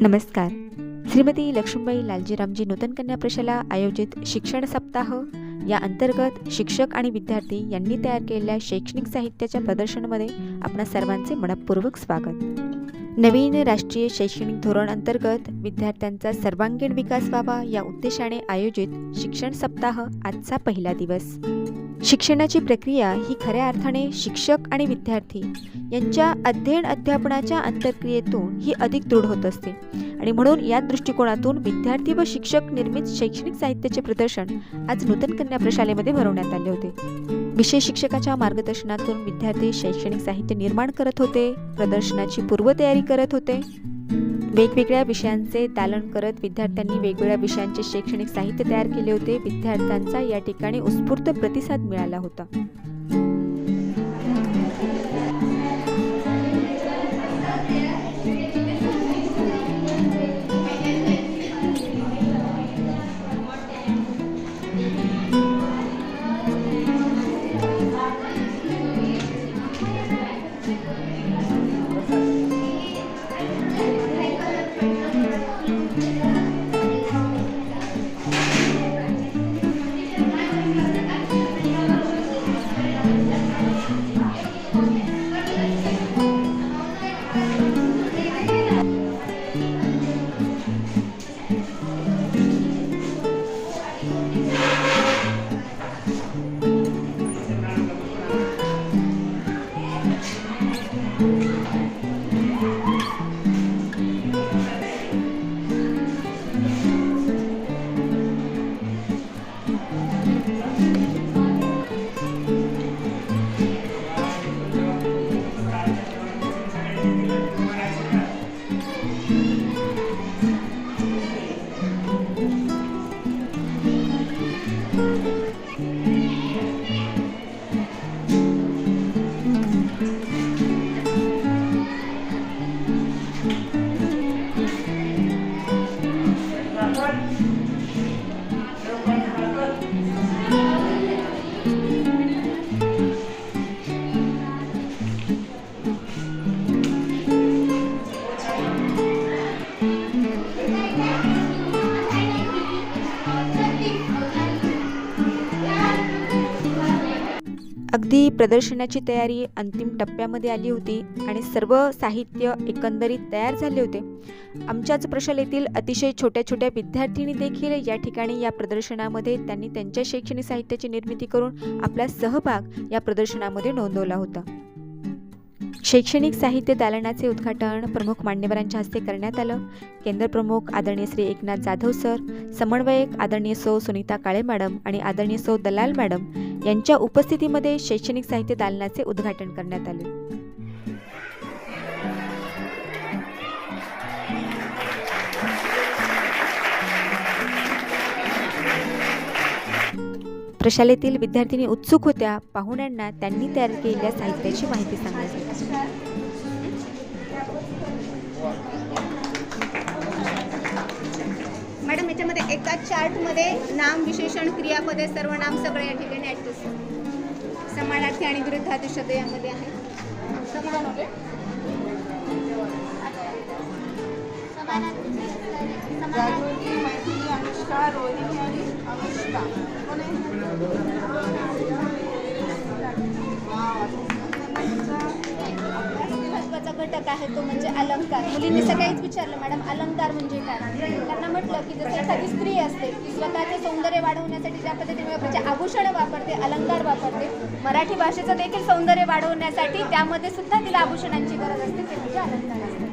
नमस्कार. श्रीमती लक्ष्मीबाई लालजीरामजी नूतन कन्या प्रशाला आयोजित शिक्षण सप्ताह या अंतर्गत शिक्षक आणि विद्यार्थी यांनी तयार केलेल्या शैक्षणिक साहित्याच्या प्रदर्शनामध्ये आपणा सर्वांचे मनपूर्वक स्वागत. नवीन राष्ट्रीय शैक्षणिक धोरण अंतर्गत विद्यार्थ्यांचा सर्वांगीण विकास व्हावा या उद्देशाने आयोजित शिक्षण सप्ताह आजचा पहिला दिवस. शिक्षणाची प्रक्रिया ही खऱ्या अर्थाने शिक्षक आणि विद्यार्थी यांच्या अध्ययन अध्यापनाच्या अंतर्क्रियेतून ही अधिक दृढ होत असते. आणि म्हणून या दृष्टिकोनातून विद्यार्थी व शिक्षक निर्मित शैक्षणिक साहित्याचे प्रदर्शन आज नूतन कन्या प्रशालेमध्ये भरवण्यात आले होते. विषय शिक्षकाच्या मार्गदर्शनातून विद्यार्थी शैक्षणिक साहित्य निर्माण करत होते प्रदर्शनाची पूर्वतयारी करत होते. वेगवेगळ्या विषयांचे दालन करत विद्यार्थ्यांनी वेगवेगळ्या विषयांचे शैक्षणिक साहित्य तयार केले होते. विद्यार्थ्यांचा या ठिकाणी उत्स्फूर्त प्रतिसाद मिळाला होता. अगदी प्रदर्शनाची तयारी अंतिम टप्प्यामध्ये आली होती आणि सर्व साहित्य एकंदरीत तयार झाले होते. आमच्याच प्रशालेतील अतिशय छोट्या छोट्या विद्यार्थिनी देखील या ठिकाणी या प्रदर्शनामध्ये त्यांनी त्यांच्या शैक्षणिक साहित्याची निर्मिती करून आपला सहभाग या प्रदर्शनामध्ये नोंदवला होता. शैक्षणिक साहित्य दालनाचे उद्घाटन प्रमुख मान्यवरांच्या हस्ते करण्यात आलं. केंद्र प्रमुख आदरणीय श्री एकनाथ जाधव सर समन्वयक आदरणीय सौ सुनीता काळे मॅडम आणि आदरणीय सौ दलाल मॅडम यांच्या उपस्थितीमध्ये शैक्षणिक साहित्य दालनाचे उद्घाटन करण्यात आले. प्रशालेतील विद्यार्थिनी उत्सुक होत्या. पाहुण्यांना त्यांनी तयार केलेल्या साहित्याची माहिती सांगायची मॅडम याच्यामध्ये एका चार्टमध्ये नाम विशेषण क्रियापदे सर्वनाम सगळे या ठिकाणी ऍडजस्ट समानार्थी आणि विरुद्धार्थी शब्द यामध्ये आहे. अनुष्का घटक आहे तो म्हणजे अलंकार. मुलींनी सगळ्याच विचारलं मॅडम अलंकार म्हणजे काय? त्यांना म्हटलं की जसं एखादी स्त्री असते ती स्वतःचे सौंदर्य वाढवण्यासाठी ज्या पद्धतीने म्हणजे आभूषणं वापरते अलंकार वापरते मराठी भाषेचं देखील सौंदर्य वाढवण्यासाठी त्यामध्ये सुद्धा तिला आभूषणांची गरज असते ते म्हणजे अलंकार असते.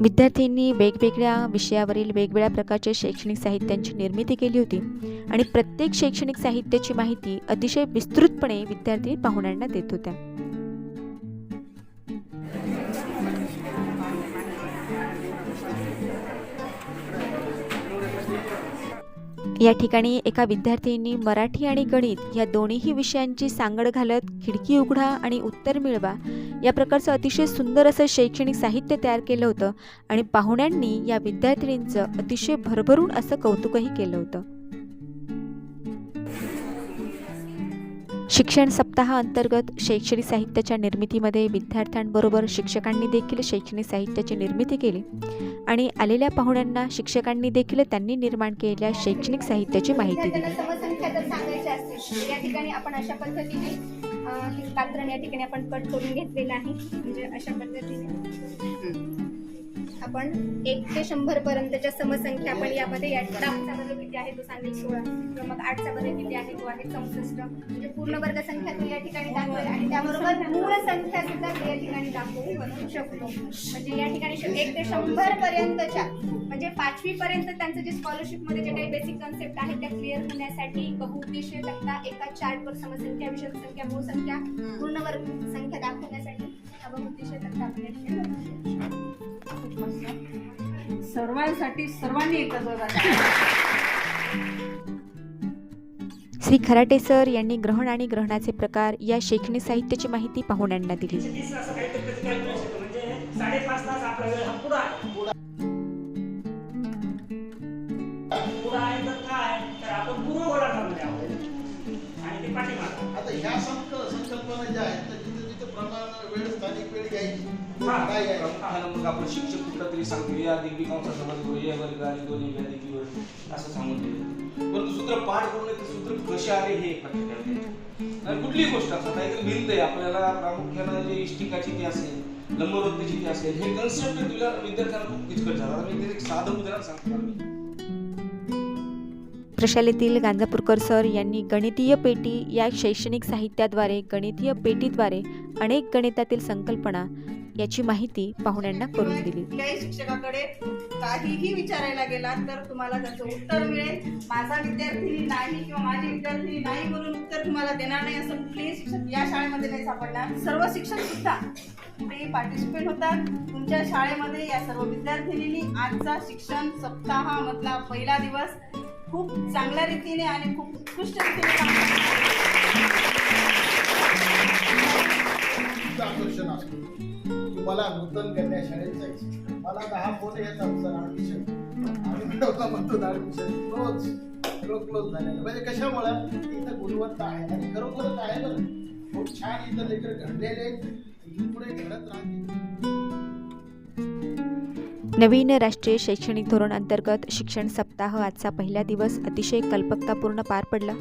विद्यार्थ्यांनी वेगवेगळ्या विषयावरील वेगवेगळ्या प्रकारचे शैक्षणिक साहित्यांची निर्मिती केली होती आणि प्रत्येक शैक्षणिक साहित्याची माहिती अतिशय विस्तृतपणे विद्यार्थी पाहुण्यांना देत होत्या. या ठिकाणी एका विद्यार्थ्यांनी मराठी आणि गणित या दोन्हीही विषयांची सांगड घालत खिडकी उघडा आणि उत्तर मिळवा या प्रकारचं अतिशय सुंदर असं शैक्षणिक साहित्य तयार केलं होतं आणि पाहुण्यांनी या विद्यार्थिनींचं अतिशय भरभरून असं कौतुकही केलं होतं. शिक्षण सप्ताहाअंतर्गत शैक्षणिक साहित्याच्या निर्मितीमध्ये विद्यार्थ्यांबरोबर शिक्षकांनी देखील शैक्षणिक साहित्याची निर्मिती केली. आणि आलेल्या पाहुण्यांना शिक्षकांनी देखील त्यांनी निर्माण केलेल्या शैक्षणिक साहित्याची माहिती दिली. विद्यार्थ्यांना समसंख्या जर सांगायची असतील या ठिकाणी आपण अशा पद्धतीने अं, कात्रण या ठिकाणी आपण कट करून घेतलेलं आहे. म्हणजे अशा पद्धतीने. आपण एक ते शंभर पर्यंतच्या समसंख्या आपण यामध्ये या दहाचा वर्ग किती आहे? तो सांगेल सोळा. किंवा मग आठचा वर्ग किती आहे? तो आहे चौसष्ट. म्हणजे पूर्ण वर्ग संख्या तो या ठिकाणी दाखवेल आणि त्याबरोबर मूळ संख्या सुद्धा या ठिकाणी दाखवू शकतो. म्हणजे या ठिकाणी एक ते शंभर पर्यंतच्या म्हणजे पाचवी पर्यंत त्यांचं जे स्कॉलरशिपमध्ये जे काही बेसिक कन्सेप्ट आहेत त्या क्लिअर होण्यासाठी बहुउद्देशीय तक्ता एका चार्टवर समसंख्या विषय संख्या मूळ संख्या पूर्ण वर्ग संख्या दाखवण्यासाठी बहुउद्देशीय तक्ता आपण खूप मस्त. सर्वांसाठी सर्वांनी एकत्र श्री खराटे सर यांनी ग्रहण आणि ग्रहणाचे प्रकार या शैक्षणिक साहित्याची माहिती पाहुण्यांना दिली यायची काय मग आपण शिक्षक कुठला तरी सांगतो या कंसासोबत या वर्ग आणि दोन्ही या असं सांगून दिलं परंतु सूत्र पाठ करून ते सूत्र कसे आले हे आणि कुठलीही गोष्ट असतात काहीतरी भिंत आहे आपल्याला प्रामुख्यानं जे इष्टिकाची ती असेल लंबवृत्तीची ती असेल हे कन्सेप्ट तुला विद्यार्थ्यांना खूप किचकट झाला. मी ते एक साधं उदाहरण सांगतो. मी प्रशालेतील गांजापूरकर सर यांनी गणितीय पेटी या शैक्षणिक साहित्याद्वारे गणितीय पेटीद्वारे अनेक गणितातील संकल्पना याची माहिती पाहुण्यांना करून दिली. कुठल्याही शिक्षकाकडे काहीही विचारायला गेला तर तुम्हाला त्याचं उत्तर मिळेल. माझा विद्यार्थी नाही किंवा माझी विद्यार्थी नाही म्हणून उत्तर तुम्हाला देणार नाही असं कुठलेही शिक्षक या शाळेमध्ये नाही सापडणार. सर्व शिक्षक सुद्धा कुठेही पार्टिसिपेट होतात. तुमच्या शाळेमध्ये या सर्व विद्यार्थिनींनी आजचा शिक्षण सप्ताहामधला पहिला दिवस खूप चांगल्या रीतीने आणि खूप उत्कृष्ट रीतीने काम आकर्षण असतो. तुम्हाला नूतन कन्या शाळेत जायचं मला दहा फोन याचा सर ऍडमिशन आम्ही मिळवला म्हणतो ऍडमिशन क्लोज क्लोज क्लोज झालेलं म्हणजे कशामुळं? इथं गुणवत्ता आहे आणि खरोखरच आहे बरं. खूप छान इथं लेकर घडलेले आहेत. इथून पुढे घडत राहतील. नवीन राष्ट्रीय शैक्षणिक धोरण अंतर्गत शिक्षण सप्ताह आजचा पहिला दिवस अतिशय कल्पकतापूर्ण पार पडला.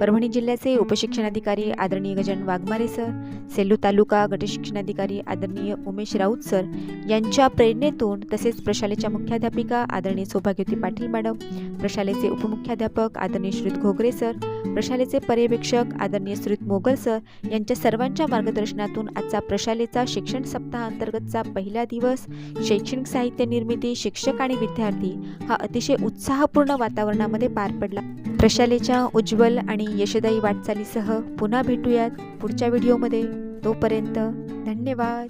परभणी जिल्ह्याचे उपशिक्षणाधिकारी आदरणीय गजानन वाघमारे सर सेलू तालुका गटशिक्षणाधिकारी आदरणीय उमेश राऊत सर यांच्या प्रेरणेतून तसेच प्रशालेच्या मुख्याध्यापिका आदरणीय सौभाग्यवती पाटील मॅडम प्रशालेचे उपमुख्याध्यापक आदरणीय श्रुत घोगरे सर प्रशालेचे पर्यवेक्षक आदरणीय श्रुत मोगल सर यांच्या सर्वांच्या मार्गदर्शनातून आजचा प्रशालेचा शिक्षण सप्ताहांतर्गतचा पहिला दिवस शैक्षणिक साहित्य निर्मिती शिक्षक आणि विद्यार्थी हा अतिशय उत्साहपूर्ण वातावरणामध्ये पार पडला. प्रशालेच्या उज्ज्वल आणि यशदायी वाटचालीसह पुन्हा भेटूयात पुढच्या व्हिडिओमध्ये. तोपर्यंत धन्यवाद.